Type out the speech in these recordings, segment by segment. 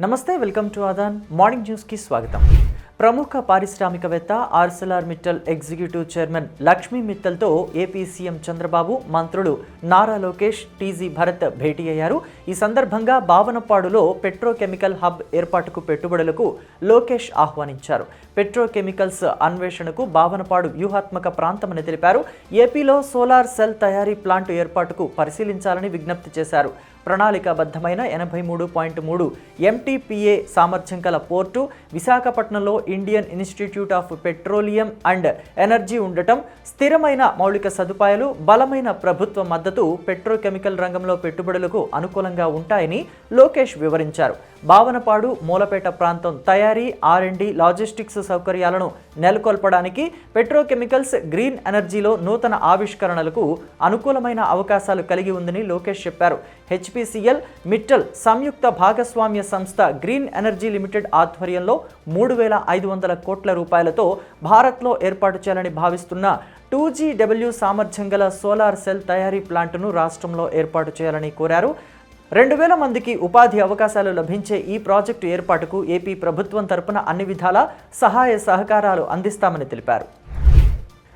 నమస్తే welcome to Aadan. Morning న్యూస్కి స్వాగతం. ప్రముఖ పారిశ్రామికవేత్త Arcelor Mittal executive chairman Lakshmi మిత్తల్తో AP CM Chandrababu మంత్రులు నారా లోకేష్ టీజీ భరత్ భేటీ అయ్యారు. ఈ సందర్భంగా భావనపాడులో పెట్రోకెమికల్ హబ్ ఏర్పాటుకు పెట్టుబడులకు లోకేష్ ఆహ్వానించారు. పెట్రోకెమికల్స్ అన్వేషణకు భావనపాడు వ్యూహాత్మక ప్రాంతమని తెలిపారు. ఏపీలో సోలార్ సెల్ తయారీ ప్లాంట్ ఏర్పాటుకు పరిశీలించాలని విజ్ఞప్తి చేశారు. ప్రణాళికాబద్ధమైన ఎనభై మూడు పాయింట్ మూడు ఎంటీపీఏ సామర్థ్యం కల పోర్టు విశాఖపట్నంలో Indian Institute of Petroleum and Energy ఉండటం స్థిరమైన మౌలిక సదుపాయాలు బలమైన ప్రభుత్వ మద్దతు పెట్రోకెమికల్ రంగంలో పెట్టుబడులకు అనుకూలంగా ఉంటాయని లోకేష్ వివరించారు. భావనపాడు మూలపేట ప్రాంతం తయారీ ఆర్ అండ్ డి లాజిస్టిక్స్ సౌకర్యాలను నెలకొల్పడానికి పెట్రోకెమికల్స్ గ్రీన్ ఎనర్జీలో నూతన ఆవిష్కరణలకు అనుకూలమైన అవకాశాలు కలిగి ఉందని లోకేష్ చెప్పారు. హెచ్పిసిఎల్ మిట్టల్ సంయుక్త భాగస్వామ్య సంస్థ గ్రీన్ ఎనర్జీ లిమిటెడ్ ఆధ్వర్యంలో మూడు వేల ఐదు వందల కోట్ల రూపాయలతో భారత్లో ఏర్పాటు చేయాలని భావిస్తున్న టూ జీడబ్ల్యూ సామర్థ్యం గల సోలార్ సెల్ తయారీ ప్లాంటును రాష్ట్రంలో ఏర్పాటు చేయాలని కోరారు. రెండు వేల మందికి ఉపాధి అవకాశాలు లభించే ఈ ప్రాజెక్టు ఏర్పాటుకు ఏపీ ప్రభుత్వం తరపున అన్ని విధాల సహాయ సహకారాలు అందిస్తామని తెలిపారు.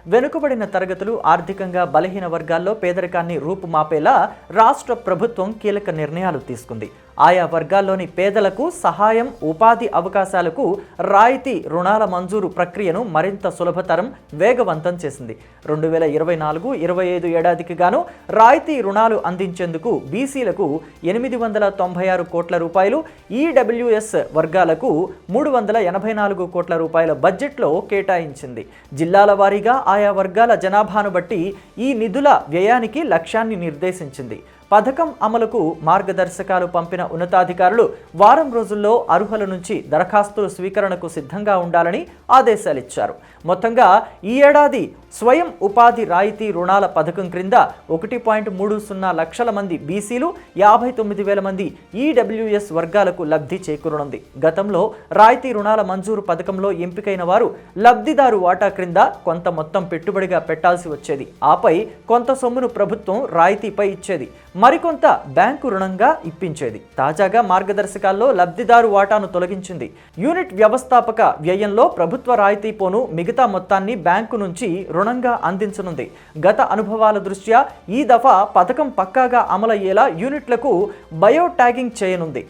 వెనుకబడిన తరగతులు ఆర్థికంగా బలహీన వర్గాల్లో పేదరికాన్ని రూపుమాపేలా రాష్ట్ర ప్రభుత్వం కీలక నిర్ణయాలు తీసుకుంది. ఆయా వర్గాల్లోని పేదలకు సహాయం ఉపాధి అవకాశాలకు రాయితీ రుణాల మంజూరు ప్రక్రియను మరింత సులభతరం వేగవంతం చేసింది. రెండు వేల ఇరవై నాలుగు ఇరవై ఐదు ఏడాదికి గాను రాయితీ రుణాలు అందించేందుకు బీసీలకు ఎనిమిది వందల తొంభై ఆరు కోట్ల రూపాయలు ఈడబ్ల్యూఎస్ వర్గాలకు మూడు వందల ఎనభై నాలుగు కోట్ల రూపాయల బడ్జెట్లో కేటాయించింది. జిల్లాల వారీగా ఆయా వర్గాల జనాభాను బట్టి ఈ నిధుల వ్యయానికి లక్ష్యాన్ని నిర్దేశించింది. పథకం అమలుకు మార్గదర్శకాలు పంపిన ఉన్నతాధికారులు వారం రోజుల్లో అర్హుల నుంచి దరఖాస్తుల స్వీకరణకు సిద్ధంగా ఉండాలని ఆదేశాలిచ్చారు. మొత్తంగా ఈ ఏడాది స్వయం ఉపాధి రాయితీ రుణాల పథకం క్రింద ఒకటి పాయింట్ మూడు సున్నా లక్షల మంది బీసీలు యాభై తొమ్మిది వేల మంది ఈడబ్ల్యూఎస్ వర్గాలకు లబ్ధి చేకూరనుంది. గతంలో రాయితీ రుణాల మంజూరు పథకంలో ఎంపికైన వారు లబ్ధిదారు వాటా క్రింద కొంత మొత్తం పెట్టుబడిగా పెట్టాల్సి వచ్చేది. ఆపై కొంత సొమ్మును ప్రభుత్వం రాయితీపై ఇచ్చేది. మరికొంత బ్యాంకు రుణంగా ఇప్పించేది. తాజాగా మార్గదర్శకాల్లో లబ్ధిదారు వాటాను తొలగించింది. యూనిట్ వ్యవస్థాపక వ్యయంలో ప్రభుత్వ రాయితీ పోను మిగతా మొత్తాన్ని బ్యాంకు నుంచి రుణంగా అందించనుంది. గత అనుభవాల దృష్ట్యా ఈ దఫా పథకం పక్కాగా అమలయ్యేలా యూనిట్లకు బయో ట్యాగింగ్ చేయనుంది.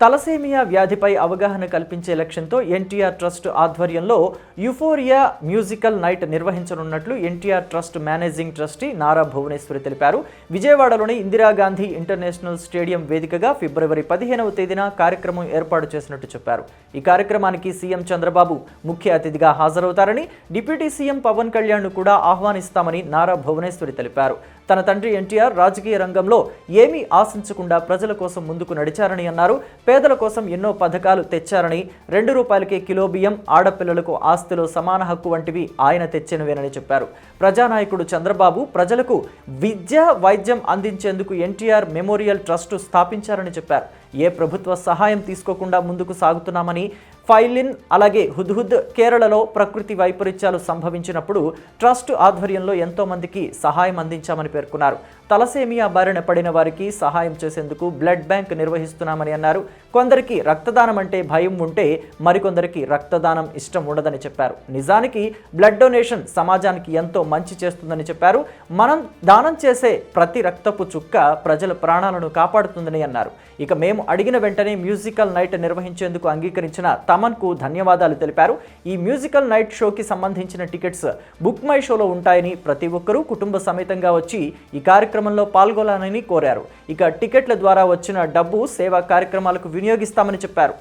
తలసేమియా వ్యాధిపై అవగాహన కల్పించే లక్ష్యంతో ఎన్టీఆర్ ట్రస్ట్ ఆధ్వర్యంలో యుఫోరియా మ్యూజికల్ నైట్ నిర్వహించనున్నట్లు NTR trust managing trustee Nara Bhuvaneswari తెలిపారు. విజయవాడలోని ఇందిరాగాంధీ ఇంటర్నేషనల్ స్టేడియం వేదికగా ఫిబ్రవరి పదిహేనవ తేదీన కార్యక్రమం ఏర్పాటు చేసినట్టు చెప్పారు. ఈ కార్యక్రమానికి సీఎం చంద్రబాబు ముఖ్య అతిథిగా హాజరవుతారని డిప్యూటీ సీఎం పవన్ కళ్యాణ్ను కూడా ఆహ్వానిస్తామని నారా భువనేశ్వరి తెలిపారు. తన తండ్రి ఎన్టీఆర్ రాజకీయ రంగంలో ఏమీ ఆశించకుండా ప్రజల కోసం ముందుకు నడిచారని అన్నారు. పేదల కోసం ఎన్నో పథకాలు తెచ్చారని రెండు రూపాయలకే కిలో బియ్యం ఆడపిల్లలకు ఆస్తిలో సమాన హక్కు వంటివి ఆయన తెచ్చినవేనని చెప్పారు. ప్రజానాయకుడు చంద్రబాబు ప్రజలకు విద్య వైద్యం అందించేందుకు ఎన్టీఆర్ మెమోరియల్ ట్రస్టు స్థాపించారని చెప్పారు. ఏ ప్రభుత్వ సహాయం తీసుకోకుండా ముందుకు సాగుతున్నామని ఫైలిన్ అలాగే హుద్హుద్ కేరళలో ప్రకృతి వైపరీత్యాలు సంభవించినప్పుడు ట్రస్ట్ ఆధ్వర్యంలో ఎంతోమందికి సహాయం అందించామని పేర్కొన్నారు. తలసేమియా బారిన పడిన వారికి సహాయం చేసేందుకు బ్లడ్ బ్యాంక్ నిర్వహిస్తున్నామని అన్నారు. కొందరికి రక్తదానం అంటే భయం ఉంటే మరికొందరికి రక్తదానం ఇష్టం ఉండదని చెప్పారు. నిజానికి బ్లడ్ డొనేషన్ సమాజానికి ఎంతో మంచి చేస్తుందని చెప్పారు. మనం దానం చేసే ప్రతి రక్తపు చుక్క ప్రజల ప్రాణాలను కాపాడుతుందని అన్నారు. ఇక మేము అడిగిన వెంటనే మ్యూజికల్ నైట్ నిర్వహించేందుకు అంగీకరించిన తమన్కు ధన్యవాదాలు తెలిపారు. ఈ మ్యూజికల్ నైట్ షోకి సంబంధించిన టికెట్స్ బుక్ మై షోలో ఉంటాయని ప్రతి ఒక్కరూ కుటుంబ సమేతంగా వచ్చి ఈ కార్యక్రమంలో పాల్గొనాలని కోరారు. ఇక టికెట్ల ద్వారా వచ్చిన డబ్బు సేవా కార్యక్రమాలకు వినియోగిస్తామని చెప్పారు.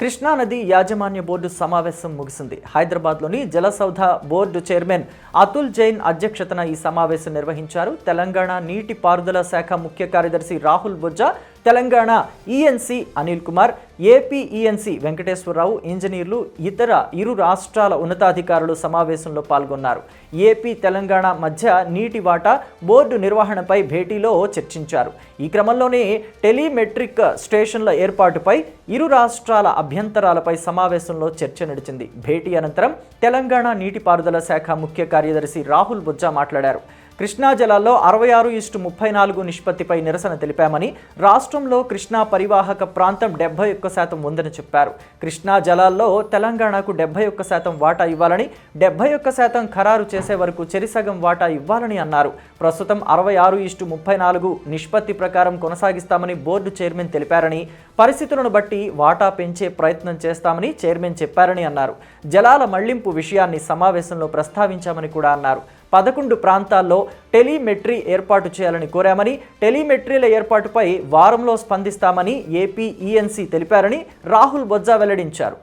కృష్ణానది యాజమాన్య బోర్డు సమావేశం ముగిసింది. హైదరాబాద్లోని జలసౌధ బోర్డు చైర్మన్ అతుల్ జైన్ అధ్యక్షతన ఈ సమావేశం నిర్వహించారు. తెలంగాణ నీటి పారుదల శాఖ ముఖ్య కార్యదర్శి Rahul Bojja Telangana ENC Anil Kumar AP ENC Venkateswara Rao ఇంజనీర్లు ఇతర ఇరు రాష్ట్రాల ఉన్నతాధికారులు సమావేశంలో పాల్గొన్నారు. ఏపీ తెలంగాణ మధ్య నీటి వాటా బోర్డు నిర్వహణపై భేటీలో చర్చించారు. ఈ క్రమంలోనే టెలిమెట్రిక్ స్టేషన్ల ఏర్పాటుపై ఇరు రాష్ట్రాల అభ్యంతరాలపై సమావేశంలో చర్చ నడిచింది. భేటీ అనంతరం తెలంగాణ నీటిపారుదల శాఖ ముఖ్య కార్యదర్శి రాహుల్ బుజ్జా మాట్లాడారు. కృష్ణా జలాల్లో అరవై ఆరు ఇస్టు ముప్పై నాలుగు నిష్పత్తిపై నిరసన తెలిపామని రాష్ట్రంలో కృష్ణా పరివాహక ప్రాంతం డెబ్బై ఒక్క శాతం ఉందని చెప్పారు. కృష్ణా జలాల్లో తెలంగాణకు డెబ్బై ఒక్క శాతం వాటా ఇవ్వాలని డెబ్బై ఒక్క శాతం ఖరారు చేసే వరకు చెరిసగం వాటా ఇవ్వాలని అన్నారు. ప్రస్తుతం అరవై ఆరు ఇస్టు ముప్పై నాలుగు నిష్పత్తి ప్రకారం కొనసాగిస్తామని బోర్డు చైర్మన్ తెలిపారని పరిస్థితులను బట్టి వాటా పెంచే ప్రయత్నం చేస్తామని చైర్మన్ చెప్పారని అన్నారు. జలాల మళ్ళింపు విషయాన్ని సమావేశంలో ప్రస్తావించామని కూడా అన్నారు. పదకొండు ప్రాంతాల్లో టెలిమెట్రీ ఏర్పాటు చేయాలని కోరామని టెలిమెట్రీల ఏర్పాటుపై వారంలో స్పందిస్తామని ఏపీ ఈఎన్సీ తెలిపారని రాహుల్ బొజ్జా వెల్లడించారు.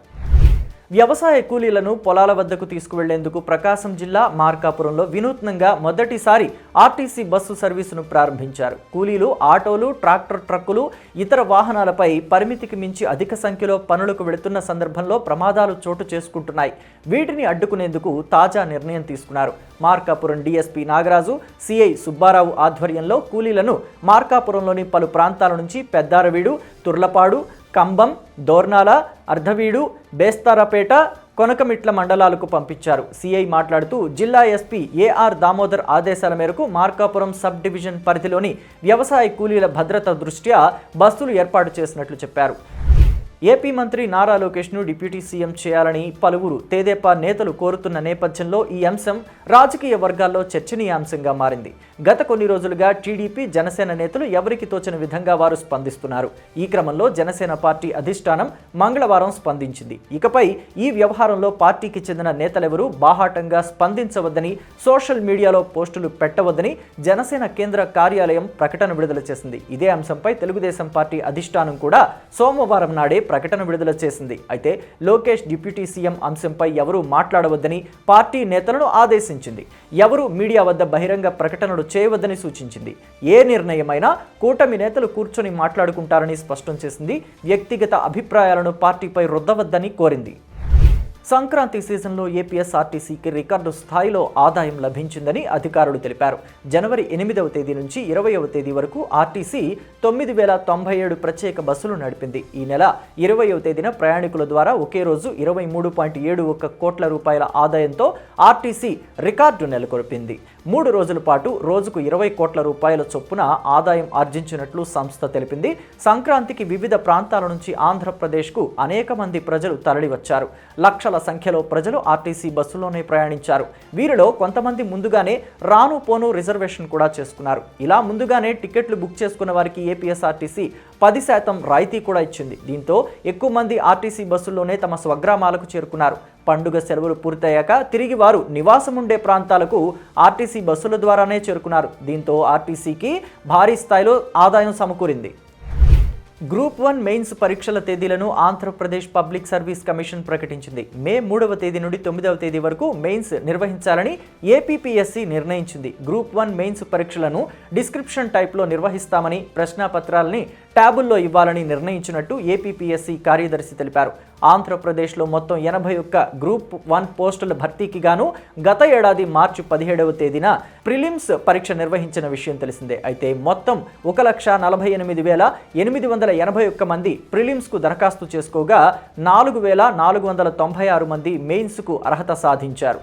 వ్యవసాయ కూలీలను పొలాల వద్దకు తీసుకువెళ్ళేందుకు ప్రకాశం జిల్లా మార్కాపురంలో వినూత్నంగా మొదటిసారి ఆర్టీసీ బస్సు సర్వీసును ప్రారంభించారు. కూలీలు ఆటోలు ట్రాక్టర్ ట్రక్కులు ఇతర వాహనాలపై పరిమితికి మించి అధిక సంఖ్యలో పనులకు వెళుతున్న సందర్భంలో ప్రమాదాలు చోటు చేసుకుంటున్నాయి. వీటిని అడ్డుకునేందుకు తాజా నిర్ణయం తీసుకున్నారు. మార్కాపురం డీఎస్పీ నాగరాజు సిఐ సుబ్బారావు ఆధ్వర్యంలో కూలీలను మార్కాపురంలోని పలు ప్రాంతాల నుంచి పెద్దారవీడు తుర్లపాడు కంబం దోర్నాల అర్ధవీడు బేస్తారపేట కొనకమిట్ల మండలాలకు పంపించారు. సిఐ మాట్లాడుతూ జిల్లా ఎస్పీ ఏఆర్ దామోదర్ ఆదేశాల మేరకు మార్కాపురం సబ్ డివిజన్ పరిధిలోని వ్యవసాయ కూలీల భద్రత దృష్ట్యా బస్సులు ఏర్పాటు చేసినట్లు చెప్పారు. ఏపీ మంత్రి నారా లోకేష్ను డిప్యూటీ సీఎం చేయాలని పలువురు తెదేపా నేతలు కోరుతున్న నేపథ్యంలో ఈ అంశం రాజకీయ వర్గాల్లో చర్చనీయాంశంగా మారింది. గత కొన్ని రోజులుగా టీడీపీ జనసేన నేతలు ఎవరికి తోచిన విధంగా వారు స్పందిస్తున్నారు. ఈ క్రమంలో జనసేన పార్టీ అధిష్టానం మంగళవారం స్పందించింది. ఇకపై ఈ వ్యవహారంలో పార్టీకి చెందిన నేతలెవరూ బాహాటంగా స్పందించవద్దని సోషల్ మీడియాలో పోస్టులు పెట్టవద్దని జనసేన కేంద్ర కార్యాలయం ప్రకటన విడుదల చేసింది. ఇదే అంశంపై తెలుగుదేశం పార్టీ అధిష్టానం కూడా సోమవారం నాడే ప్రకటన విడుదల చేసింది. అయితే లోకేష్ డిప్యూటీ సీఎం అంశంపై ఎవరూ మాట్లాడవద్దని పార్టీ నేతలను ఆదేశించింది. ఎవరు మీడియా వద్ద బహిరంగ ప్రకటనలు చేయవద్దని సూచించింది. ఏ నిర్ణయమైనా కూటమి నేతలు కూర్చొని మాట్లాడుకుంటారని స్పష్టం చేసింది. వ్యక్తిగత అభిప్రాయాలను పార్టీపై రుద్దవద్దని కోరింది. సంక్రాంతి సీజన్లో ఏపీఎస్ఆర్టీసీకి రికార్డు స్థాయిలో ఆదాయం లభించిందని అధికారులు తెలిపారు. జనవరి ఎనిమిదవ తేదీ నుంచి ఇరవైవ తేదీ వరకు ఆర్టీసీ తొమ్మిది వేల తొంభై ఏడు ప్రత్యేక బస్సులు నడిపింది. ఈ నెల ఇరవైవ తేదీన ప్రయాణికుల ద్వారా ఒకే రోజు ఇరవై మూడు పాయింట్ ఏడు ఒక కోట్ల రూపాయల ఆదాయంతో ఆర్టీసీ రికార్డు నెలకొల్పింది. మూడు రోజుల పాటు రోజుకు ఇరవై కోట్ల రూపాయల చొప్పున ఆదాయం ఆర్జించినట్లు సంస్థ తెలిపింది. సంక్రాంతికి వివిధ ప్రాంతాల నుంచి ఆంధ్రప్రదేశ్కు అనేక మంది ప్రజలు తరలివచ్చారు. లక్షల సంఖ్యలో ప్రజలు ఆర్టీసీ బస్సులోనే ప్రయాణించారు. వీరిలో కొంతమంది ముందుగానే రాను పోను రిజర్వేషన్ కూడా చేసుకున్నారు. ఇలా ముందుగానే టికెట్లు బుక్ చేసుకున్న వారికి ఏపీఎస్ఆర్టీసీ పది శాతం రాయితీ కూడా ఇచ్చింది. దీంతో ఎక్కువ మంది ఆర్టీసీ బస్సుల్లోనే తమ స్వగ్రామాలకు చేరుకున్నారు. పండుగ సెలవులు పూర్తయ్యాక తిరిగి వారు నివాసం ఉండే ప్రాంతాలకు ఆర్టీసీ బస్సుల ద్వారానే చేరుకున్నారు. దీంతో ఆర్టీసీకి భారీ స్థాయిలో ఆదాయం సమకూరింది. గ్రూప్ వన్ మెయిన్స్ పరీక్షల తేదీలను ఆంధ్రప్రదేశ్ పబ్లిక్ సర్వీస్ కమిషన్ ప్రకటించింది. మే మూడవ తేదీ నుండి తొమ్మిదవ తేదీ వరకు మెయిన్స్ నిర్వహించాలని ఏపీపీఎస్సీ నిర్ణయించింది. గ్రూప్ వన్ మెయిన్స్ పరీక్షలను డిస్క్రిప్షన్ టైప్లో నిర్వహిస్తామని ప్రశ్నాపత్రాలని ట్యాబుల్లో ఇవ్వాలని నిర్ణయించినట్టు ఏపీపీఎస్సీ కార్యదర్శి తెలిపారు. ఆంధ్రప్రదేశ్లో మొత్తం ఎనభై ఒక్క గ్రూప్ వన్ పోస్టుల భర్తీకి గాను గత ఏడాది మార్చి పదిహేడవ తేదీన ప్రిలిమ్స్ పరీక్ష నిర్వహించిన విషయం తెలిసిందే. అయితే మొత్తం ఒక లక్ష నలభై ఎనిమిది వేల ఎనిమిది వందల ఎనభై ఒక్క మంది ప్రిలిమ్స్కు దరఖాస్తు చేసుకోగా నాలుగు వేల నాలుగు వందల తొంభై ఆరు మంది మెయిన్స్కు అర్హత సాధించారు.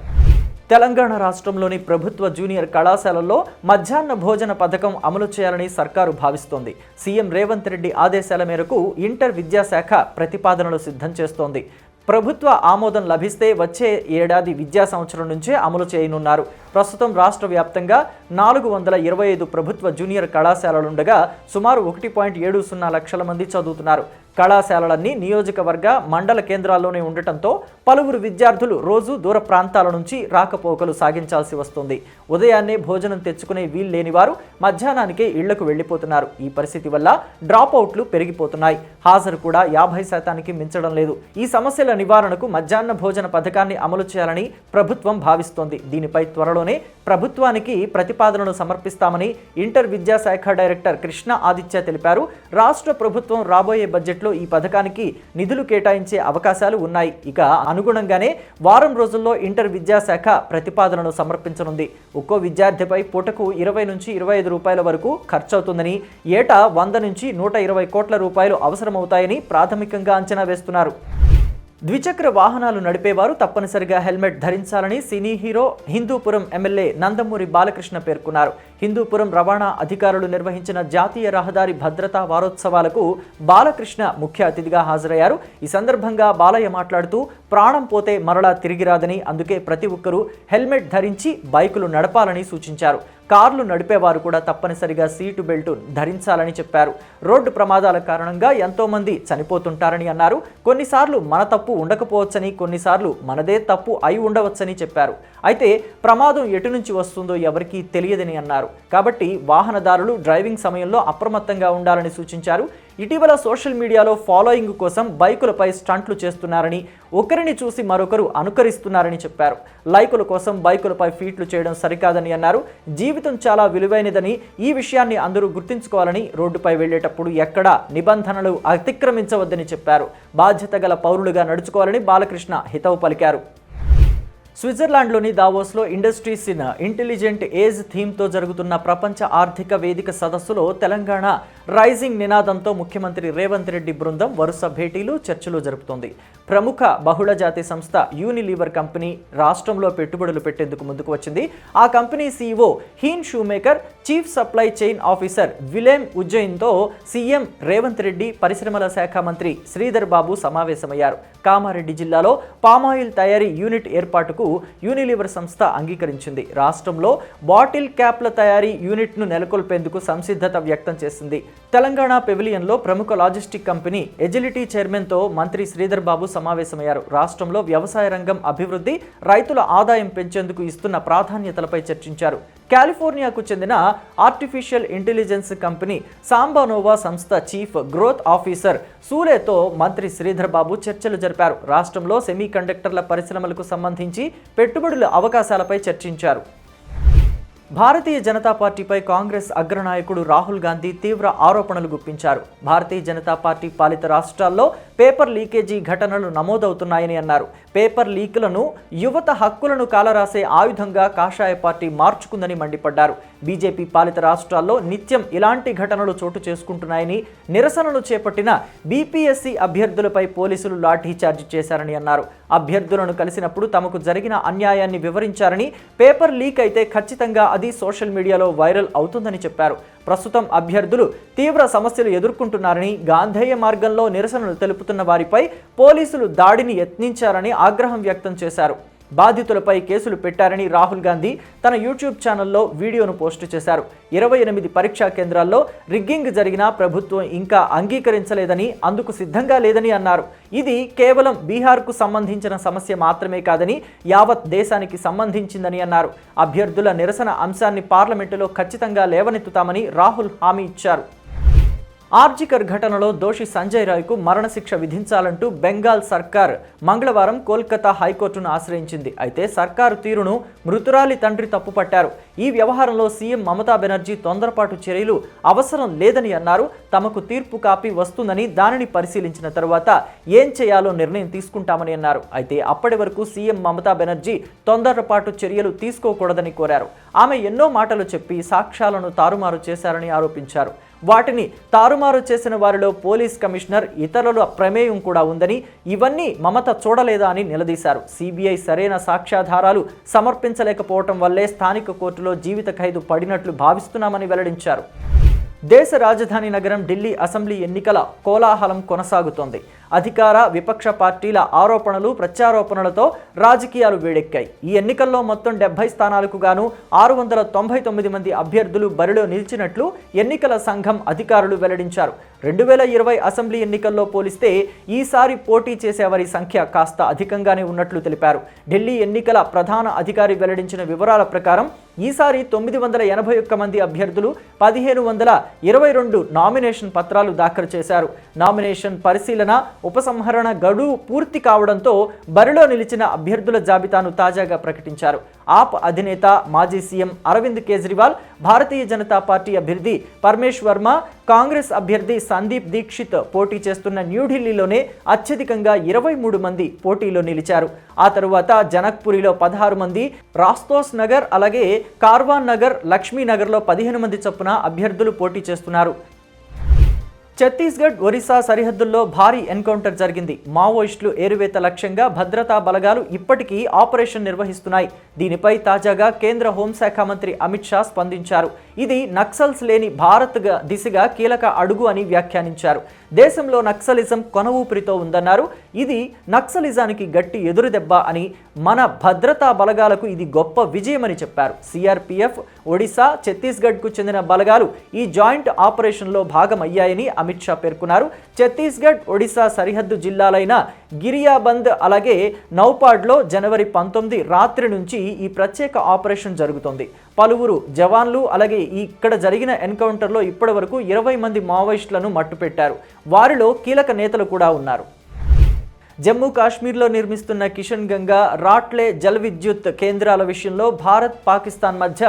తెలంగాణ రాష్ట్రంలోని ప్రభుత్వ జూనియర్ కళాశాలల్లో మధ్యాహ్న భోజన పథకం అమలు చేయాలని సర్కారు భావిస్తోంది. సీఎం రేవంత్ రెడ్డి ఆదేశాల మేరకు ఇంటర్ విద్యాశాఖ ప్రతిపాదనలు సిద్ధం చేస్తోంది. ప్రభుత్వ ఆమోదం లభిస్తే వచ్చే ఏడాది విద్యా సంవత్సరం నుంచే అమలు చేయనున్నారు. ప్రస్తుతం రాష్ట్ర వ్యాప్తంగా నాలుగు వందల ఇరవై ఐదు ప్రభుత్వ జూనియర్ కళాశాలలుండగా సుమారు ఒకటి పాయింట్ ఏడు సున్నా లక్షల మంది చదువుతున్నారు. కళాశాలలన్నీ నియోజకవర్గ మండల కేంద్రాల్లోనే ఉండటంతో పలువురు విద్యార్థులు రోజు దూర ప్రాంతాల నుంచి రాకపోకలు సాగించాల్సి వస్తుంది. ఉదయాన్నే భోజనం తెచ్చుకునే వీల్లేని వారు మధ్యాహ్నానికే ఇళ్ళకు వెళ్ళిపోతున్నారు ఈ పరిస్థితి వల్ల డ్రాప్ అవుట్లు పెరిగిపోతున్నాయి. హాజరు కూడా యాభై శాతానికి మించడం లేదు. ఈ సమస్యల నివారణకు మధ్యాహ్న భోజన పథకాన్ని అమలు చేయాలని ప్రభుత్వం భావిస్తోంది. దీనిపై త్వరలోనే ప్రభుత్వానికి ప్రతిపాదనలు సమర్పిస్తామని ఇంటర్ విద్యాశాఖ డైరెక్టర్ కృష్ణ ఆదిత్య తెలిపారు. రాష్ట్ర ప్రభుత్వం రాబోయే బడ్జెట్లో ఈ పథకానికి నిధులు కేటాయించే అవకాశాలు ఉన్నాయి. ఇక అనుగుణంగానే వారం రోజుల్లో ఇంటర్ విద్యాశాఖ ప్రతిపాదనను సమర్పించనుంది. ఒక్కో విద్యార్థిపై పూటకు ఇరవై నుంచి ఇరవై ఐదు రూపాయల వరకు ఖర్చవుతుందని ఏటా వంద నుంచి నూట ఇరవై కోట్ల రూపాయలు అవసరమవుతాయని ప్రాథమికంగా అంచనా వేస్తున్నారు. ద్విచక్ర వాహనాలు నడిపేవారు తప్పనిసరిగా హెల్మెట్ ధరించాలని cine hero Hindupuram MLA Nandamuri Balakrishna పేర్కొన్నారు. హిందూపురం రవాణా అధికారులు నిర్వహించిన జాతీయ రహదారి భద్రతా వారోత్సవాలకు బాలకృష్ణ ముఖ్య అతిథిగా హాజరయ్యారు. ఈ సందర్భంగా బాలయ్య మాట్లాడుతూ ప్రాణం పోతే మరలా తిరిగిరాదని అందుకే ప్రతి ఒక్కరూ హెల్మెట్ ధరించి బైకులు నడపాలని సూచించారు. కార్లు నడిపేవారు కూడా తప్పనిసరిగా సీటు బెల్ట్ ధరించాలని చెప్పారు. రోడ్డు ప్రమాదాల కారణంగా ఎంతో మంది చనిపోతుంటారని అన్నారు. కొన్నిసార్లు మన తప్పు ఉండకపోవచ్చని కొన్నిసార్లు మనదే తప్పు అయి ఉండవచ్చని చెప్పారు. అయితే ప్రమాదం ఎటు నుంచి వస్తుందో ఎవరికీ తెలియదని అన్నారు. కాబట్టి వాహనదారులు డ్రైవింగ్ సమయంలో అప్రమత్తంగా ఉండాలని సూచించారు. ఇటీవల సోషల్ మీడియాలో ఫాలోయింగ్ కోసం బైకులపై స్టంట్లు చేస్తున్నారని ఒకరిని చూసి మరొకరు అనుకరిస్తున్నారని చెప్పారు. లైకుల కోసం బైకులపై ఫీట్లు చేయడం సరికాదని అన్నారు. జీవితం చాలా విలువైనదని ఈ విషయాన్ని అందరూ గుర్తుంచుకోవాలని రోడ్డుపై వెళ్ళేటప్పుడు ఎక్కడా నిబంధనలు అతిక్రమించవద్దని చెప్పారు. బాధ్యత గల పౌరులుగా నడుచుకోవాలని బాలకృష్ణ హితవు పలికారు. స్విట్జర్లాండ్లోని దావోస్లో ఇండస్ట్రీస్ ఇన్ ఇంటెలిజెంట్ ఏజ్ థీమ్తో జరుగుతున్న ప్రపంచ ఆర్థిక వేదిక సదస్సులో తెలంగాణ రైజింగ్ నినాదంతో ముఖ్యమంత్రి రేవంత్ రెడ్డి బృందం వరుస భేటీలు చర్చలు జరుపుతోంది. ప్రముఖ బహుళజాతి సంస్థ యూనిలీవర్ కంపెనీ రాష్ట్రంలో పెట్టుబడులు పెట్టేందుకు ముందుకు వచ్చింది. ఆ company CEO Hein Schumacher chief supply chain officer Willem ఉజ్జయిన్తో CM Revanth Reddy పరిశ్రమల శాఖ మంత్రి శ్రీధర్ బాబు సమావేశమయ్యారు. కామారెడ్డి జిల్లాలో పామాయిల్ తయారీ యూనిట్ ఏర్పాటుకు యూనిలీవర్ సంస్థ అంగీకరించింది. రాష్ట్రంలో బాటిల్ క్యాప్ల తయారీ యూనిట్ను నెలకొల్పేందుకు సంసిద్ధత వ్యక్తం చేసింది. తెలంగాణ పెవిలియన్లో ప్రముఖ లాజిస్టిక్ కంపెనీ ఎజిలిటీ చైర్మన్తో మంత్రి శ్రీధర్ బాబు సమావేశమయ్యారు. రాష్ట్రంలో వ్యవసాయ రంగం అభివృద్ధి రైతుల ఆదాయం పెంచేందుకు ఇస్తున్న ప్రాధాన్యతలపై చర్చించారు. కాలిఫోర్నియాకు చెందిన ఆర్టిఫిషియల్ ఇంటెలిజెన్స్ కంపెనీ సాంబానోవా సంస్థ చీఫ్ గ్రోత్ ఆఫీసర్ సూలేతో మంత్రి శ్రీధర్ బాబు చర్చలు జరిపారు. రాష్ట్రంలో సెమీ కండక్టర్ల పరిశ్రమలకు సంబంధించి పెట్టుబడుల అవకాశాలపై చర్చించారు. భారతీయ జనతా పార్టీపై కాంగ్రెస్ అగ్రనాయకుడు రాహుల్ గాంధీ తీవ్ర ఆరోపణలు గుప్పించారు. భారతీయ జనతా పార్టీ పాలిత రాష్ట్రాల్లో పేపర్ లీకేజీ ఘటనలు నమోదవుతున్నాయని అన్నారు. పేపర్ లీకులను యువత హక్కులను కాలరాసే ఆయుధంగా కాషాయ పార్టీ మార్చుకుందని మండిపడ్డారు. బీజేపీ పాలిత రాష్ట్రాల్లో నిత్యం ఇలాంటి ఘటనలు చోటు చేసుకుంటున్నాయని నిరసనలు చేపట్టిన బీపీఎస్సీ అభ్యర్థులపై పోలీసులు లాఠీచార్జి చేశారని అన్నారు. అభ్యర్థులను కలిసినప్పుడు తమకు జరిగిన అన్యాయాన్ని వివరించారని పేపర్ లీక్ అయితే ఖచ్చితంగా అది సోషల్ మీడియాలో వైరల్ అవుతుందని చెప్పారు. ప్రస్తుతం అభ్యర్థులు తీవ్ర సమస్యలు ఎదుర్కొంటున్నారని గాంధేయ మార్గంలో నిరసనలు తెలుపుతున్న వారిపై పోలీసులు దాడిని యత్నించారని ఆగ్రహం వ్యక్తం చేశారు. బాధితులపై కేసులు పెట్టారని రాహుల్ గాంధీ తన యూట్యూబ్ ఛానల్లో వీడియోను పోస్టు చేశారు. ఇరవై ఎనిమిది పరీక్షా కేంద్రాల్లో రిగ్గింగ్ జరిగినా ప్రభుత్వం ఇంకా అంగీకరించలేదని అందుకు సిద్ధంగా లేదని అన్నారు. ఇది కేవలం బీహార్కు సంబంధించిన సమస్య మాత్రమే కాదని యావత్ దేశానికి సంబంధించిందని అన్నారు. అభ్యర్థుల నిరసన అంశాన్ని పార్లమెంటులో ఖచ్చితంగా లేవనెత్తుతామని రాహుల్ హామీ ఇచ్చారు. ఆర్జికర్ ఘటనలో దోషి సంజయ్ రాయ్కు మరణశిక్ష విధించాలంటూ బెంగాల్ సర్కార్ మంగళవారం కోల్కతా హైకోర్టును ఆశ్రయించింది. అయితే సర్కారు తీరును మృతురాలి తండ్రి తప్పుపట్టారు. ఈ వ్యవహారంలో సీఎం మమతా బెనర్జీ తొందరపాటు చర్యలు అవసరం లేదని అన్నారు. తమకు తీర్పు కాపీ వస్తుందని దానిని పరిశీలించిన తర్వాత ఏం చేయాలో నిర్ణయం తీసుకుంటామని అన్నారు. అయితే అప్పటి వరకు సీఎం మమతా బెనర్జీ తొందరపాటు చర్యలు తీసుకోకూడదని కోరారు. ఆమె ఎన్నో మాటలు చెప్పి సాక్ష్యాలను తారుమారు చేశారని ఆరోపించారు. వాటిని తారుమారు చేసిన వారిలో పోలీస్ కమిషనర్ ఇతరుల ప్రమేయం కూడా ఉందని ఇవన్నీ మమత చూడలేదా అని నిలదీశారు. సిబిఐ సరైన సాక్ష్యాధారాలు సమర్పించలేకపోవటం వల్లే స్థానిక కోర్టులో జీవిత ఖైదు పడినట్లు భావిస్తున్నామని వెల్లడించారు. దేశ రాజధాని నగరం ఢిల్లీ అసెంబ్లీ ఎన్నికల కోలాహలం కొనసాగుతోంది. అధికార విపక్ష పార్టీల ఆరోపణలు ప్రత్యారోపణలతో రాజకీయాలు వేడెక్కాయి. ఈ ఎన్నికల్లో మొత్తం డెబ్బై స్థానాలకు గాను ఆరు వందల తొంభై తొమ్మిది మంది అభ్యర్థులు బరిలో నిలిచినట్లు ఎన్నికల సంఘం అధికారులు వెల్లడించారు. రెండు వేల ఇరవై అసెంబ్లీ ఎన్నికల్లో పోలిస్తే ఈసారి పోటీ చేసేవారి సంఖ్య కాస్త అధికంగానే ఉన్నట్లు తెలిపారు. ఢిల్లీ ఎన్నికల ప్రధాన అధికారి వెల్లడించిన వివరాల ప్రకారం ఈసారి తొమ్మిది వందల ఎనభై ఒక్క మంది అభ్యర్థులు పదిహేను వందల ఇరవై రెండు నామినేషన్ పత్రాలు దాఖలు చేశారు. నామినేషన్ పరిశీలన ఉపసంహరణ గడువు పూర్తి కావడంతో బరిలో నిలిచిన అభ్యర్థుల జాబితాను తాజాగా ప్రకటించారు. ఆప్ అధినేత మాజీ సీఎం అరవింద్ కేజ్రీవాల్ భారతీయ జనతా పార్టీ అభ్యర్థి పరమేశ్ వర్మ కాంగ్రెస్ అభ్యర్థి సందీప్ దీక్షిత్ పోటీ చేస్తున్న న్యూఢిల్లీలోనే అత్యధికంగా ఇరవై మూడు మంది పోటీలో నిలిచారు. ఆ తరువాత జనక్పురిలో పదహారు మంది రాస్తోస్ నగర్ అలాగే కార్వాన్ నగర్ లక్ష్మీనగర్లో పదిహేను మంది చొప్పున అభ్యర్థులు పోటీ చేస్తున్నారు. ఛత్తీస్గఢ్ ఒరిస్సా సరిహద్దుల్లో భారీ ఎన్కౌంటర్ జరిగింది. మావోయిస్టులు ఏరువేత లక్ష్యంగా భద్రతా బలగాలు ఇప్పటికీ ఆపరేషన్ నిర్వహిస్తున్నాయి. దీనిపై తాజాగా కేంద్ర హోంశాఖ మంత్రి అమిత్ షా స్పందించారు. ఇది నక్సల్స్ లేని భారత్ దిశగా కీలక అడుగు అని వ్యాఖ్యానించారు. దేశంలో నక్సలిజం కొన ఊపిరితో ఉందన్నారు. ఇది నక్సలిజానికి గట్టి ఎదురుదెబ్బ అని మన భద్రతా బలగాలకు ఇది గొప్ప విజయమని చెప్పారు. సిఆర్పిఎఫ్ ఒడిశా ఛత్తీస్గఢ్కు చెందిన బలగాలు ఈ జాయింట్ ఆపరేషన్లో భాగమయ్యాయని అమిత్ షా పేర్కొన్నారు. ఛత్తీస్గఢ్ ఒడిశా సరిహద్దు జిల్లాలైన గిరియాబంద్ అలాగే నౌపాడ్లో జనవరి పంతొమ్మిది రాత్రి నుంచి ఈ ప్రత్యేక ఆపరేషన్ జరుగుతోంది. పలువురు జవాన్లు అలాగే ఇక్కడ జరిగిన ఎన్కౌంటర్లో ఇప్పటి వరకు ఇరవై మంది మావోయిస్టులను మట్టుపెట్టారు. వారిలో కీలక నేతలు కూడా ఉన్నారు. జమ్మూ కాశ్మీర్లో నిర్మిస్తున్న కిషన్ గంగా రాట్లే జల విద్యుత్ కేంద్రాల విషయంలో భారత్ పాకిస్తాన్ మధ్య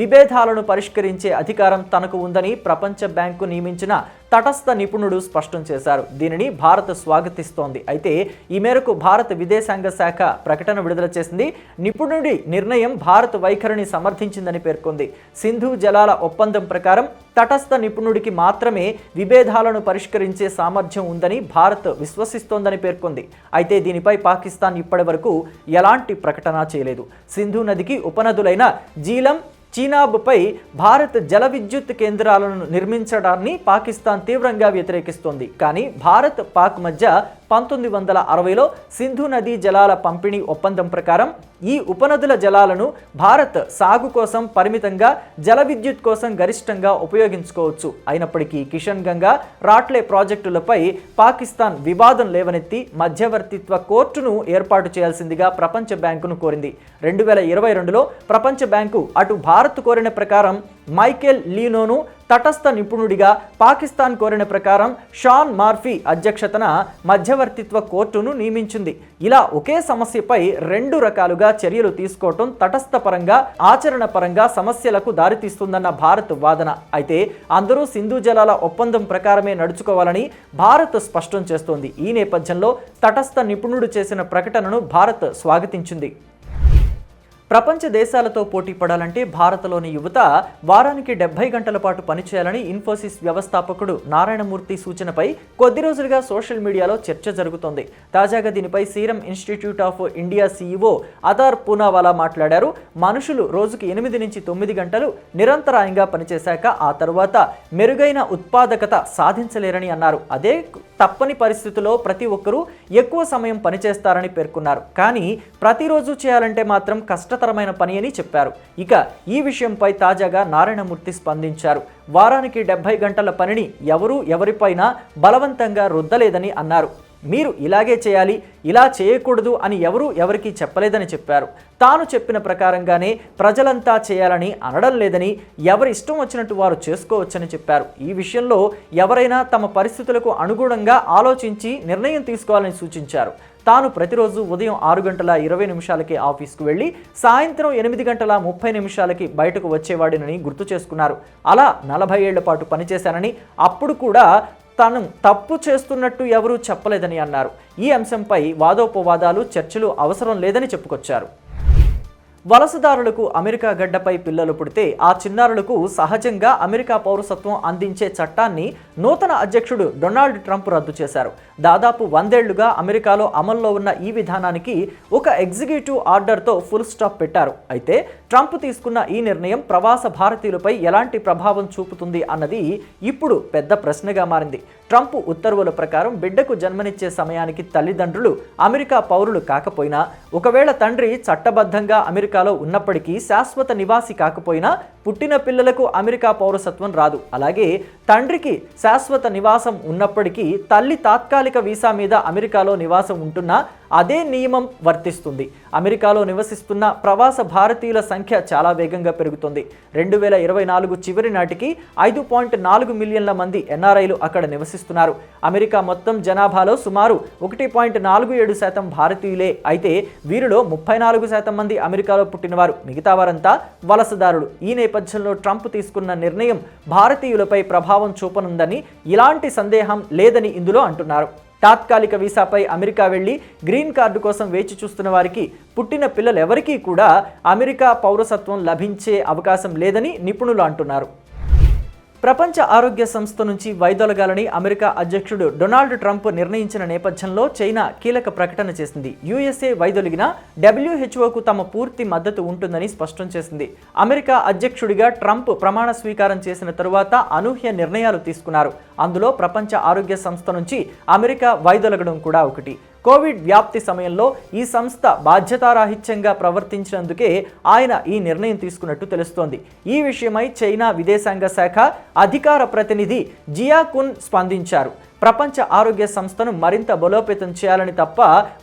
విభేదాలను పరిష్కరించే అధికారం తనకు ఉందని ప్రపంచ బ్యాంకు నియమించిన తటస్థ నిపుణుడు స్పష్టం చేశారు. దీనిని భారత్ స్వాగతిస్తోంది. అయితే ఈ మేరకు భారత విదేశాంగ శాఖ ప్రకటన విడుదల చేసింది. నిపుణుడి నిర్ణయం భారత్ వైఖరిని సమర్థించిందని పేర్కొంది. సింధు జలాల ఒప్పందం ప్రకారం తటస్థ నిపుణుడికి మాత్రమే విభేదాలను పరిష్కరించే సామర్థ్యం ఉందని భారత్ విశ్వసిస్తోందని పేర్కొంది. అయితే దీనిపై పాకిస్తాన్ ఇప్పటి వరకు ఎలాంటి ప్రకటన చేయలేదు. సింధు నదికి ఉపనదులైన జీలం చీనాబ్పై భారత్ జల విద్యుత్ కేంద్రాలను నిర్మించడాన్ని పాకిస్తాన్ తీవ్రంగా వ్యతిరేకిస్తోంది. కానీ భారత్ పాక్ మధ్య పంతొమ్మిది వందల అరవైలో సింధు నదీ జలాల పంపిణీ ఒప్పందం ప్రకారం ఈ ఉపనదుల జలాలను భారత్ సాగు కోసం పరిమితంగా జల విద్యుత్ కోసం గరిష్టంగా ఉపయోగించుకోవచ్చు. అయినప్పటికీ కిషన్ గంగా రాట్లే ప్రాజెక్టులపై పాకిస్తాన్ వివాదం లేవనెత్తి మధ్యవర్తిత్వ కోర్టును ఏర్పాటు చేయాల్సిందిగా ప్రపంచ బ్యాంకును కోరింది. రెండు వేల ఇరవై రెండులో ప్రపంచ బ్యాంకు అటు భారత్ కోరిన ప్రకారం మైకేల్ లీనోను తటస్థ నిపుణుడిగా పాకిస్తాన్ కోరిన ప్రకారం షాన్ మార్ఫీ అధ్యక్షతన మధ్యవర్తిత్వ కోర్టును నియమించింది. ఇలా ఒకే సమస్యపై రెండు రకాలుగా చర్యలు తీసుకోవటం తటస్థ పరంగా ఆచరణ పరంగా సమస్యలకు దారితీస్తుందన్న భారత్ వాదన. అయితే అందరూ సింధు జలాల ఒప్పందం ప్రకారమే నడుచుకోవాలని భారత్ స్పష్టం చేస్తోంది. ఈ నేపథ్యంలో తటస్థ నిపుణుడు చేసిన ప్రకటనను భారత్ స్వాగతించింది. ప్రపంచ దేశాలతో పోటీ పడాలంటే భారత్లోని యువత వారానికి డెబ్బై గంటల పాటు పనిచేయాలని ఇన్ఫోసిస్ వ్యవస్థాపకుడు నారాయణమూర్తి సూచనపై కొద్ది రోజులుగా సోషల్ మీడియాలో చర్చ జరుగుతోంది. తాజాగా దీనిపై Serum Institute of India CEO Adar Poonawalla మాట్లాడారు. మనుషులు రోజుకి ఎనిమిది నుంచి తొమ్మిది గంటలు నిరంతరాయంగా పనిచేశాక ఆ తరువాత మెరుగైన ఉత్పాదకత సాధించలేరని అన్నారు. అదే తప్పని పరిస్థితుల్లో ప్రతి ఒక్కరూ ఎక్కువ సమయం పనిచేస్తారని పేర్కొన్నారు. కానీ ప్రతిరోజు చేయాలంటే మాత్రం కష్టతరమైన పని అని చెప్పారు. ఇక ఈ విషయంపై తాజాగా నారాయణమూర్తి స్పందించారు. వారానికి డెబ్బై గంటల పనిని ఎవరూ ఎవరిపైనా బలవంతంగా రుద్దలేదని అన్నారు. మీరు ఇలాగే చేయాలి ఇలా చేయకూడదు అని ఎవరూ ఎవరికీ చెప్పలేదని చెప్పారు. తాను చెప్పిన ప్రకారంగానే ప్రజలంతా చేయాలని అనడం లేదని ఎవరి ఇష్టం వచ్చినట్టు వారు చేసుకోవచ్చని చెప్పారు. ఈ విషయంలో ఎవరైనా తమ పరిస్థితులకు అనుగుణంగా ఆలోచించి నిర్ణయం తీసుకోవాలని సూచించారు. తాను ప్రతిరోజు ఉదయం ఆరు గంటల ఇరవై నిమిషాలకి ఆఫీస్కు వెళ్ళి సాయంత్రం ఎనిమిది గంటల ముప్పై నిమిషాలకి బయటకు వచ్చేవాడినని గుర్తు చేసుకున్నారు. అలా నలభై ఏళ్ళ పాటు పనిచేశానని అప్పుడు కూడా తాను తప్పు చేస్తున్నట్టు ఎవరూ చెప్పలేదని అన్నారు. ఈ అంశంపై వాదోపవాదాలు చర్చలు అవసరం లేదని చెప్పుకొచ్చారు. వలసదారులకు అమెరికా గడ్డపై పిల్లలు పుడితే ఆ చిన్నారులకు సహజంగా అమెరికా పౌరసత్వం అందించే చట్టాన్ని నూతన అధ్యక్షుడు డొనాల్డ్ ట్రంప్ రద్దు చేశారు. దాదాపు వందేళ్ళుగా అమెరికాలో అమల్లో ఉన్న ఈ విధానానికి ఒక ఎగ్జిక్యూటివ్ ఆర్డర్తో ఫుల్ స్టాప్ పెట్టారు. అయితే ట్రంప్ తీసుకున్న ఈ నిర్ణయం ప్రవాస భారతీయులపై ఎలాంటి ప్రభావం చూపుతుంది అన్నది ఇప్పుడు పెద్ద ప్రశ్నగా మారింది. ట్రంప్ ఉత్తర్వుల ప్రకారం బిడ్డకు జన్మనిచ్చే సమయానికి తల్లిదండ్రులు అమెరికా పౌరులు కాకపోయినా ఒకవేళ తండ్రి చట్టబద్ధంగా అమెరికాలో ఉన్నప్పటికీ శాశ్వత నివాసి కాకపోయినా పుట్టిన పిల్లలకు అమెరికా పౌరసత్వం రాదు. అలాగే తండ్రికి శాశ్వత నివాసం ఉన్నప్పటికీ తల్లి తాత్కాలిక వీసా మీద అమెరికాలో నివాసం ఉంటున్నా అదే నియమం వర్తిస్తుంది. అమెరికాలో నివసిస్తున్న ప్రవాస భారతీయుల సంఖ్య చాలా వేగంగా పెరుగుతుంది. రెండు వేల ఇరవై నాలుగు చివరి నాటికి ఐదు పాయింట్ నాలుగు మిలియన్ల మంది ఎన్ఆర్ఐలు అక్కడ నివసిస్తున్నారు. అమెరికా మొత్తం జనాభాలో సుమారు ఒకటి పాయింట్ నాలుగు ఏడు శాతం భారతీయులే. అయితే వీరిలో ముప్పై నాలుగు శాతం మంది అమెరికాలో పుట్టినవారు. మిగతా వారంతా వలసదారులు. ఈ నేపథ్యంలో ట్రంప్ తీసుకున్న నిర్ణయం భారతీయులపై ప్రభావం చూపనుందని ఇలాంటి సందేహం లేదని ఇందులో అంటున్నారు. తాత్కాలిక వీసాపై అమెరికా వెళ్ళి గ్రీన్ కార్డు కోసం వేచి చూస్తున్న వారికి పుట్టిన పిల్లలెవరికీ కూడా అమెరికా పౌరసత్వం లభించే అవకాశం లేదని నిపుణులు అంటున్నారు. ప్రపంచ ఆరోగ్య సంస్థ నుంచి వైదొలగాలని అమెరికా అధ్యక్షుడు డొనాల్డ్ ట్రంప్ నిర్ణయించిన నేపథ్యంలో చైనా కీలక ప్రకటన చేసింది. యుఎస్ఏ వైదొలిగిన డబ్ల్యూహెచ్ఓకు తమ పూర్తి మద్దతు ఉంటుందని స్పష్టం చేసింది. అమెరికా అధ్యక్షుడిగా ట్రంప్ ప్రమాణ స్వీకారం చేసిన తరువాత అనూహ్య నిర్ణయాలు తీసుకున్నారు. అందులో ప్రపంచ ఆరోగ్య సంస్థ నుంచి అమెరికా వైదొలగడం కూడా ఒకటి. కోవిడ్ వ్యాప్తి సమయంలో ఈ సంస్థ బాధ్యతారాహిత్యంగా ప్రవర్తించినందుకే ఆయన ఈ నిర్ణయం తీసుకున్నట్టు తెలుస్తోంది. ఈ విషయమై చైనా విదేశాంగ శాఖ అధికార ప్రతినిధి జియాకున్ స్పందించారు. ప్రపంచ ఆరోగ్య సంస్థను మరింత బలోపేతం చేయాలని తప్ప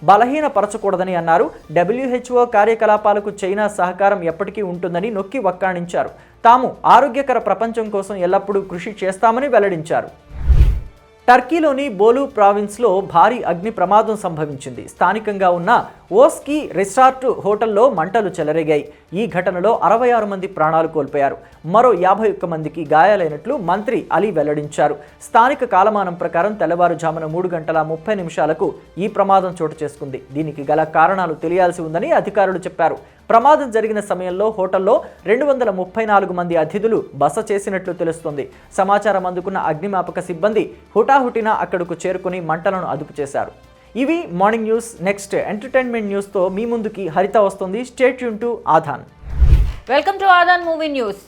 బలహీనపరచకూడదని అన్నారు. డబ్ల్యూహెచ్ఓ కార్యకలాపాలకు చైనా సహకారం ఎప్పటికీ ఉంటుందని నొక్కి వక్కాణించారు. తాము ఆరోగ్యకర ప్రపంచం కోసం ఎల్లప్పుడూ కృషి చేస్తామని వెల్లడించారు. టర్కీలోని బోలు ప్రావిన్స్లో భారీ అగ్ని ప్రమాదం సంభవించింది. స్థానికంగా ఉన్న ఓస్కీ రిసార్ట్ హోటల్లో మంటలు చెలరేగాయి. ఈ ఘటనలో అరవై ఆరు మంది ప్రాణాలు కోల్పోయారు. మరో యాభై ఒక్క మందికి గాయాలైనట్లు మంత్రి అలీ వెల్లడించారు. స్థానిక కాలమానం ప్రకారం తెల్లవారుజామున మూడు గంటల ముప్పై నిమిషాలకు ఈ ప్రమాదం చోటు చేసుకుంది. దీనికి గల కారణాలు తెలియాల్సి ఉందని అధికారులు చెప్పారు. ప్రమాదం జరిగిన సమయంలో హోటల్లో రెండు వందల ముప్పై నాలుగు మంది అతిథులు బస చేసినట్లు తెలుస్తోంది. సమాచారం అందుకున్న అగ్నిమాపక సిబ్బంది హుటాహుటిన అక్కడకు చేరుకుని మంటలను అదుపు చేశారు. ఇవి మార్నింగ్ న్యూస్ నెక్స్ట్ ఎంటర్టైన్మెంట్ న్యూస్తో మీ ముందుకి హరిత వస్తుంది. Stay Yoon to Aadhan. Welcome to Aadhan movie news.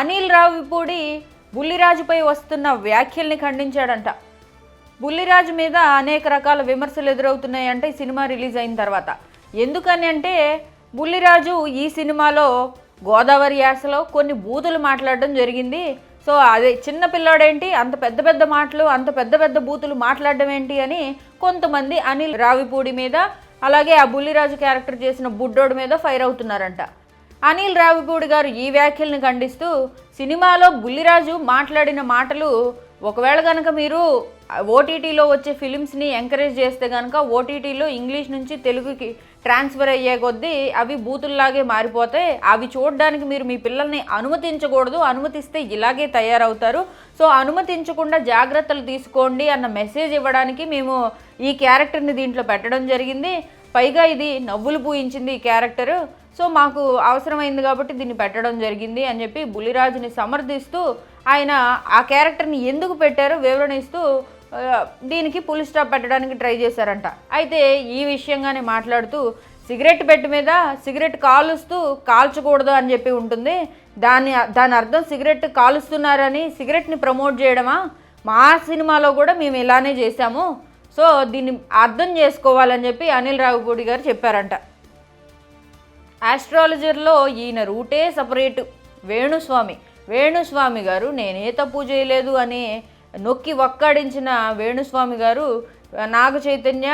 Anil Ravipudi బుల్లిరాజుపై వస్తున్న వ్యాఖ్యల్ని ఖండించాడంట. బుల్లిరాజు మీద అనేక రకాల విమర్శలు ఎదురవుతున్నాయంటే ఈ సినిమా రిలీజ్ అయిన తర్వాత. ఎందుకని అంటే బుల్లిరాజు ఈ సినిమాలో గోదావరి యాసలో కొన్ని బూతులు మాట్లాడడం జరిగింది. సో అదే చిన్న పిల్లోడేంటి? అంత పెద్ద పెద్ద మాటలు అంత పెద్ద పెద్ద బూతులు మాట్లాడడం ఏంటి అని కొంతమంది అనిల్ రావిపూడి మీద అలాగే ఆ బుల్లిరాజు క్యారెక్టర్ చేసిన బుడ్డోడు మీద ఫైర్ అవుతున్నారంట. అనిల్ రావిపూడి గారు ఈ వ్యాఖ్యల్ని ఖండిస్తూ సినిమాలో బుల్లిరాజు మాట్లాడిన మాటలు ఒకవేళ కనుక మీరు ఓటీటీలో వచ్చే ఫిలిమ్స్ని ఎంకరేజ్ చేస్తే కనుక ఓటీటీలో ఇంగ్లీష్ నుంచి తెలుగుకి ట్రాన్స్ఫర్ అయ్యే కొద్దీ అవి బూతుల్లాగే మారిపోతాయి అవి చూడడానికి మీరు మీ పిల్లల్ని అనుమతించకూడదు అనుమతిస్తే ఇలాగే తయారవుతారు. సో అనుమతించకుండా జాగ్రత్తలు తీసుకోండి అన్న మెసేజ్ ఇవ్వడానికి మేము ఈ క్యారెక్టర్ని దీంట్లో పెట్టడం జరిగింది. పైగా ఇది నవ్వులు పూయించింది ఈ క్యారెక్టరు. సో మాకు అవసరమైంది కాబట్టి దీన్ని పెట్టడం జరిగింది అని చెప్పి బులిరాజుని సమర్థిస్తూ ఆయన ఆ క్యారెక్టర్ని ఎందుకు పెట్టారో వివరణ ఇస్తూ దీనికి పులి స్టాప్ పెట్టడానికి ట్రై చేశారంట. అయితే ఈ విషయంగానే మాట్లాడుతూ సిగరెట్ పెట్టి మీద సిగరెట్ కాలుస్తూ కాల్చకూడదు అని చెప్పి ఉంటుంది. దాని దాని అర్థం సిగరెట్ కాలుస్తున్నారని సిగరెట్ని ప్రమోట్ చేయడమా? మా సినిమాలో కూడా మేము ఇలానే చేశాము. సో దీన్ని అర్థం చేసుకోవాలని చెప్పి అనిల్ రావుపూడి గారు చెప్పారంట. ఆస్ట్రాలజర్లో ఈయన రూటే సపరేటు. వేణుస్వామి వేణుస్వామి గారు నేనే తప్పు చేయలేదు అని నొక్కి వక్కాడించిన వేణుస్వామి గారు నాగ చైతన్య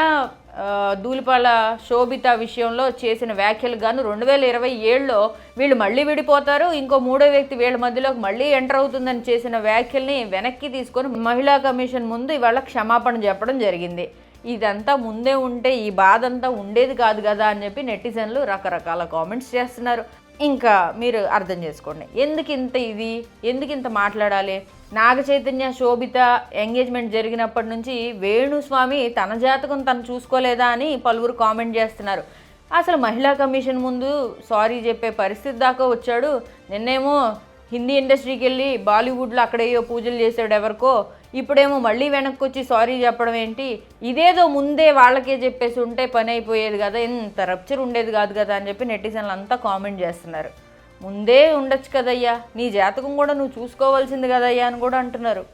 ఆ, ధూళిపాల శోభిత విషయంలో చేసిన వ్యాఖ్యలు గాను రెండు వేల ఇరవై ఏడులో వీళ్ళు మళ్ళీ విడిపోతారు. ఇంకో మూడో వ్యక్తి వీళ్ళ మధ్యలోకి మళ్ళీ ఎంటర్ అవుతుందని చేసిన వ్యాఖ్యల్ని వెనక్కి తీసుకొని మహిళా కమిషన్ ముందు ఇవాళ క్షమాపణ చెప్పడం జరిగింది. ఇదంతా ముందే ఉంటే ఈ బాధ అంతా ఉండేది కాదు కదా అని చెప్పి నెటిజన్లు రకరకాల కామెంట్స్ చేస్తున్నారు. ఇంకా మీరు అర్థం చేసుకోండి. ఎందుకు ఇంత ఇది? ఎందుకు ఇంత మాట్లాడాలి? నాగ చైతన్య శోభిత ఎంగేజ్మెంట్ జరిగినప్పటి నుంచి వేణుస్వామి తన జాతకం తను చూసుకోలేదా అని పలువురు కామెంట్ చేస్తున్నారు. అసలు మహిళా కమిషన్ ముందు సారీ చెప్పే పరిస్థితి దాకా వచ్చాడు. నిన్నేమో హిందీ ఇండస్ట్రీకి వెళ్ళి బాలీవుడ్లో అక్కడేయో పూజలు చేసాడు ఎవరికో. ఇప్పుడేమో మళ్ళీ వెనక్కి వచ్చి సారీ చెప్పడం ఏంటి? ఇదేదో ముందే వాళ్ళకే చెప్పేసి ఉంటే పని అయిపోయేది కదా ఇంత రప్చర్ ఉండేది కాదు కదా అని చెప్పి నెటిజన్లు అంతా కామెంట్ చేస్తున్నారు. ముందే ఉండొచ్చు కదయ్యా. నీ జాతకం కూడా నువ్వు చూసుకోవాల్సింది కదయ్యా అని కూడా అంటున్నారు.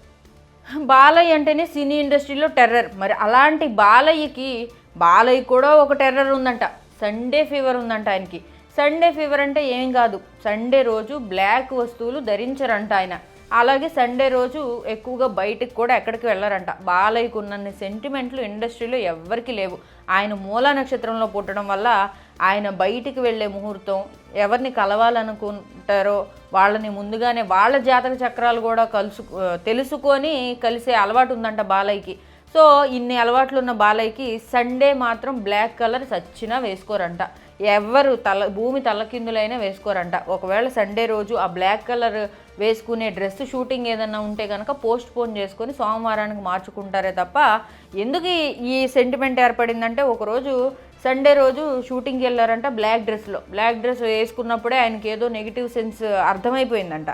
బాలయ్య అంటేనే సినీ ఇండస్ట్రీలో టెర్రర్. మరి అలాంటి బాలయ్యకి బాలయ్య కూడా ఒక టెర్రర్ ఉందంట. సండే ఫీవర్ ఉందంట ఆయనకి. సండే ఫీవర్ అంటే ఏం కాదు. సండే రోజు బ్లాక్ వస్తువులు ధరించరంట ఆయన. అలాగే సండే రోజు ఎక్కువగా బయటికి కూడా ఎక్కడికి వెళ్ళరంట. బాలయ్యకు ఉన్నన్ని సెంటిమెంట్లు ఇండస్ట్రీలో ఎవ్వరికీ లేవు. ఆయన మూల నక్షత్రంలో పుట్టడం వల్ల ఆయన బయటికి వెళ్ళే ముహూర్తం ఎవరిని కలవాలనుకుంటారో వాళ్ళని ముందుగానే వాళ్ళ జాతక చక్రాలు కూడా కలుసు తెలుసుకొని కలిసే అలవాటు ఉందంట బాలయ్యకి. సో ఇన్ని అలవాట్లు ఉన్న బాలయ్యకి సండే మాత్రం బ్లాక్ కలర్ సచ్చినా వేసుకోరంట. ఎవరు తల భూమి తలకిందులైనా వేసుకోరంట. ఒకవేళ సండే రోజు ఆ బ్లాక్ కలర్ వేసుకునే డ్రెస్ షూటింగ్ ఏదన్నా ఉంటే కనుక పోస్ట్ పోన్ చేసుకొని సోమవారానికి మార్చుకుంటారే తప్ప ఎందుకు ఈ- సెంటిమెంట్ ఏర్పడిందంటే ఒకరోజు సండే రోజు షూటింగ్కి వెళ్ళారంట బ్లాక్ డ్రెస్లో. బ్లాక్ డ్రెస్ వేసుకున్నప్పుడే ఆయనకి ఏదో నెగిటివ్ సెన్స్ అర్థమైపోయిందంట.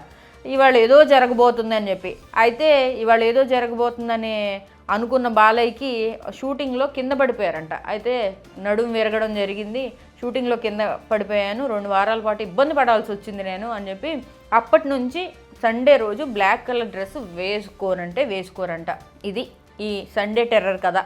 ఇవాళ ఏదో జరగబోతుందని చెప్పి. అయితే ఇవాళ ఏదో జరగబోతుందని అనుకున్న బాలయ్యకి షూటింగ్లో కింద పడిపోయారంట. అయితే నడుం విరగడం జరిగింది. షూటింగ్లో కింద పడిపోయాను. రెండు వారాల పాటు ఇబ్బంది పడాల్సి వచ్చింది నేను అని చెప్పి అప్పటి నుంచి సండే రోజు బ్లాక్ కలర్ డ్రెస్ వేసుకోనంటే వేసుకోరంట. ఇది ఈ సండే టెర్రర్ కదా